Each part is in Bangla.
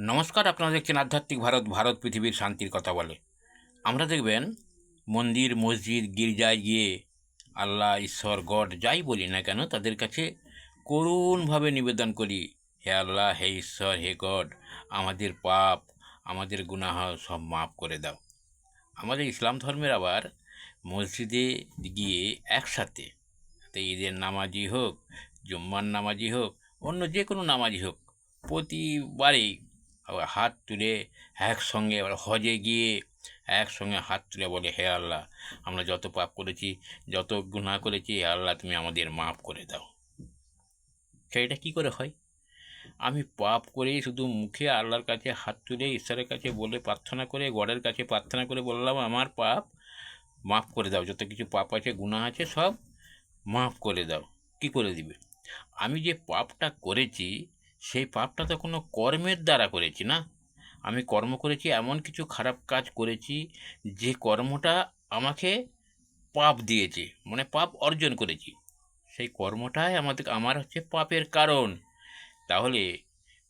নমস্কার, আপনারা দেখছেন আধ্যাত্মিক ভারত ভারত পৃথিবীর শান্তির কথা বলে। আমরা দেখবেন, মন্দির, মসজিদ, গির্জায় গিয়ে আল্লাহ, ঈশ্বর, গড যাই বলি না কেন, তাদের কাছে করুণভাবে নিবেদন করি, হে আল্লাহ, হে ঈশ্বর, হে গড, আমাদের পাপ, আমাদের গুনাহ সব মাফ করে দাও। আমাদের ইসলাম ধর্মের আবার মসজিদে গিয়ে একসাথে ঈদের নামাজি হোক, জুম্মার নামাজি হোক, অন্য যে কোনো নামাজি হোক, প্রতিবারেই হাত তুলে একসঙ্গে আবার হজে গিয়ে একসঙ্গে হাত তুলে বলে, হে আল্লাহ, আমরা যত পাপ করেছি, যত গুণা করেছি, হে আল্লাহ, তুমি আমাদের মাফ করে দাও। সেইটা কি করে হয়? আমি পাপ করে শুধু মুখে আল্লাহর কাছে হাত তুলে, ঈশ্বরের কাছে বলে প্রার্থনা করে, গডের কাছে প্রার্থনা করে বললাম, আমার পাপ মাফ করে দাও, যত কিছু পাপ আছে, গুনাহ আছে, সব মাফ করে দাও। কি করে দিবে? আমি যে পাপটা করেছি সেই পাপটা তো কোনো কর্মের দ্বারা করেছি না। আমি কর্ম করেছি, এমন কিছু খারাপ কাজ করেছি, যে কর্মটা আমাকে পাপ দিয়েছে মানে পাপ অর্জন করেছি। সেই কর্মটাই আমাদের, আমার হচ্ছে পাপের কারণ। তাহলে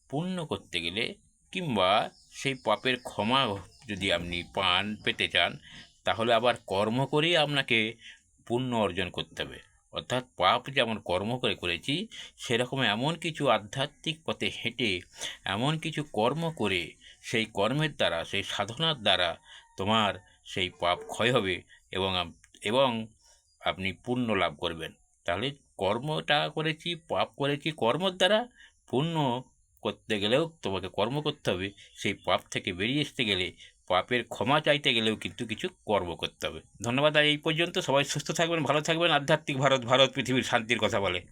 পুণ্য করতে গেলে কিংবা সেই পাপের ক্ষমা যদি আপনি পান, পেতে চান, তাহলে আবার কর্ম করেই আপনাকে পুণ্য অর্জন করতে হবে। অর্থাৎ পাপ যেমন কর্ম করে করেছি, সেরকম এমন কিছু আধ্যাত্মিক পথে হেঁটে, এমন কিছু কর্ম করে সেই কর্মের দ্বারা, সেই সাধনার দ্বারা তোমার সেই পাপ ক্ষয় হবে এবং এবং আপনি পুণ্য লাভ করবেন। তাহলে কর্মটা করেছি, পাপ করেছি, কর্মর দ্বারা পুণ্য করতে গেলেও তোমাকে কর্ম করতে হবে। সেই পাপ থেকে বেরিয়ে আসতে গেলে পাপের ক্ষমা চাইতে গেলেও কিন্তু কিছু কর্ম করতে হবে। ধন্যবাদ, আর এই পর্যন্ত সবাই সুস্থ থাকবেন, ভালো থাকবেন। আধ্যাত্মিক ভারত ভারত পৃথিবীর শান্তির কথা বলে।